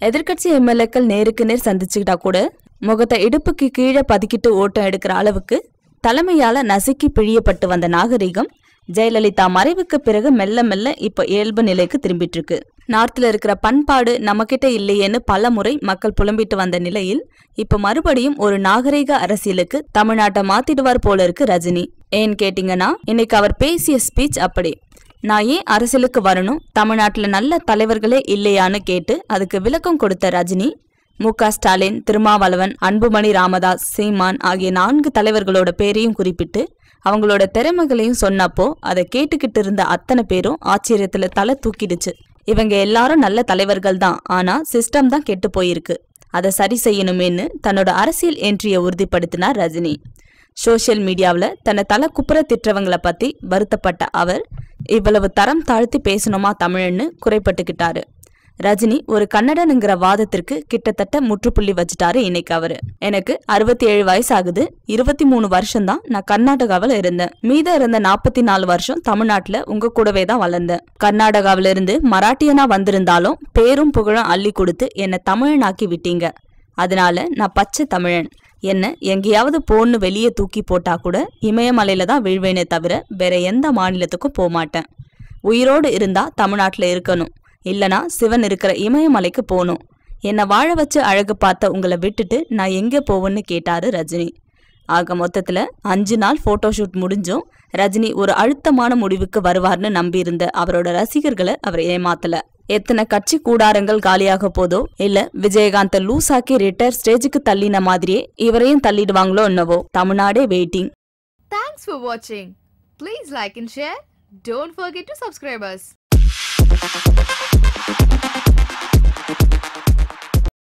எதிர்க்கட்சி எம்எல்ஏக்கள் நேருக்கு நேர் சந்திச்சுக்கிட்டா கூட முகத்தை இடுப்புக்கு கீழே பதுக்கிட்டு ஓட்டம் எடுக்கிற அளவுக்கு தலைமையால நசுக்கி பிழியப்பட்டு வந்த நாகரிகம் ஜெயலலிதா மறைவுக்கு பிறகு மெல்ல மெல்ல இப்ப இயல்பு நிலைக்கு திரும்பிட்டு இருக்கு நார்த்தில் இருக்கிற பண்பாடு நம்மக்கிட்ட இல்லையேன்னு பல முறை மக்கள் புலம்பிட்டு வந்த நிலையில் இப்ப மறுபடியும் ஒரு நாகரிக அரசியலுக்கு தமிழ்நாட்டை மாத்திடுவார் போல இருக்கு ரஜினி. ஏன்னு கேட்டீங்கன்னா இன்னைக்கு அவர் பேசிய ஸ்பீச் அப்படி. நான் ஏன் அரசியலுக்கு வரணும்? தமிழ்நாட்டில் நல்ல தலைவர்களே இல்லையான்னு கேட்டு அதுக்கு விளக்கம் கொடுத்த ரஜினி மு க ஸ்டாலின் திருமாவளவன் அன்புமணி ராமதாஸ் சீமான் ஆகிய நான்கு தலைவர்களோட பேரையும் குறிப்பிட்டு அவங்களோட திறமைகளையும் சொன்னப்போ அதை கேட்டுக்கிட்டு இருந்த அத்தனை பேரும் ஆச்சரியத்துல தலை தூக்கிடுச்சு. இவங்க எல்லாரும் நல்ல தலைவர்கள் தான். ஆனா சிஸ்டம் தான் கெட்டு போயிருக்கு. அதை சரி செய்யணுமேன்னு தன்னோட அரசியல் என்ட்ரியை உறுதிப்படுத்தினார் ரஜினி. சோஷியல் மீடியாவில் தன்னை தலை குப்புற திட்டவங்களை பத்தி வருத்தப்பட்ட அவர் இவ்வளவு தரம் தாழ்த்தி பேசணுமா தமிழன்னு குறைப்பட்டுக்கிட்டாரு. ரஜினி ஒரு கன்னடனுங்கிற வாதத்திற்கு கிட்டத்தட்ட முற்றுப்புள்ளி வச்சுட்டாரு இன்னைக்கு அவரு. எனக்கு அறுபத்தி ஏழு வயசு ஆகுது இருபத்தி மூணு வருஷம் தான் நான் கர்நாடகாவில் இருந்தேன். மீத இருந்த நாற்பத்தி நாலு வருஷம் தமிழ்நாட்டுல உங்க கூடவே தான் வளர்ந்தேன். கர்நாடகாவில இருந்து மராட்டியனா வந்திருந்தாலும் பேரும் புகழும் அள்ளி கொடுத்து என்னை தமிழனாக்கி விட்டீங்க. அதனால நான் பச்சை தமிழன். என்ன எங்கேயாவது போன்னு வெளியே தூக்கி போட்டா கூட இமயமலையில தான் விழுவேனே தவிர வேற எந்த மாநிலத்துக்கும் போக மாட்டேன் உயிரோடு இருந்தா தமிழ்நாட்டில் இருக்கணும். இல்லனா சிவன் இருக்கிற இமயமலைக்கு போகணும் என்னை வாழ வச்சு அழகு பார்த்த உங்களை விட்டுட்டு நான் எங்கே போவேன்னு கேட்டாரு ரஜினி. ஆக மொத்தத்தில் அஞ்சு நாள் ஃபோட்டோஷூட் முடிஞ்சும். ரஜினி ஒரு அழுத்தமான முடிவுக்கு வருவார்னு நம்பியிருந்த அவரோட ரசிகர்களை அவர் ஏமாத்தல. எத்தனை கட்சி கூடாரங்கள் காலியாக போதோ இல்ல விஜயகாந்த லூசாக்கி ரிட்டையர் ஸ்டேஜுக்கு தள்ளின மாதிரியே இவரையும் தள்ளிடுவாங்களோ என்னவோ தமிழ்நாடே வெயிட்டிங் தேங்க்ஸ் ஃபார் வாட்சிங் please like and share Don't forget to subscribe us.